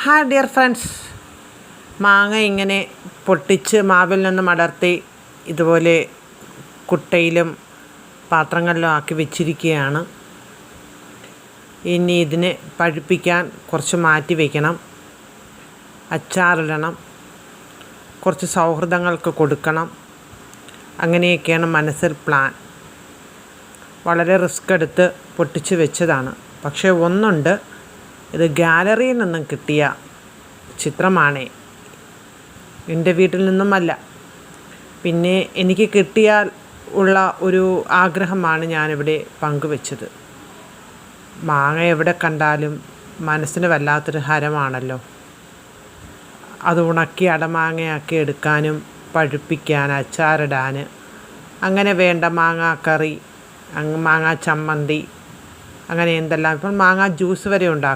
Hi dear friends മാങ്ങ ഇങ്ങനെ പൊട്ടിച്ച് മാവിൽ നിന്നും അടർത്തി ഇതുപോലെ കുട്ടയിലും പാത്രങ്ങളിലും ആക്കി വെച്ചിരിക്കുകയാണ്. ഇനി ഇതിനെ പഴുപ്പിക്കാൻ കുറച്ച് മാറ്റി വയ്ക്കണം അച്ചാറിടണം. കുറച്ച് സൗഹൃദങ്ങൾക്ക് കൊടുക്കണം. അങ്ങനെയൊക്കെയാണ് മനസ്സിൽ പ്ലാൻ വളരെ റിസ്ക് എടുത്ത് പൊട്ടിച്ച് വെച്ചതാണ്. പക്ഷേ ഒന്നുണ്ട്. ഇത് ഗാലറിയിൽ നിന്നും കിട്ടിയ ചിത്രമാണ്. എന്റെ വീട്ടിൽ നിന്നുമല്ല. പിന്നെ എനിക്ക് കിട്ടിയാൽ ഉള്ള ഒരു ആഗ്രഹമാണ് ഞാനിവിടെ പങ്കുവെച്ചത്. മാങ്ങ എവിടെ കണ്ടാലും മനസ്സിന് വല്ലാത്തൊരു ഹരമാണല്ലോ. അത് ഉണക്കി അടമാങ്ങയാക്കി എടുക്കാനും പഴുപ്പിക്കാൻ അച്ചാറിടാൻ അങ്ങനെ വേണ്ട മാങ്ങാക്കറി മാങ്ങാ ചമ്മന്തി അങ്ങനെ എന്തെല്ലാം. ഇപ്പോൾ മാങ്ങാ ജ്യൂസ് വരെ ഉണ്ടാക്കും.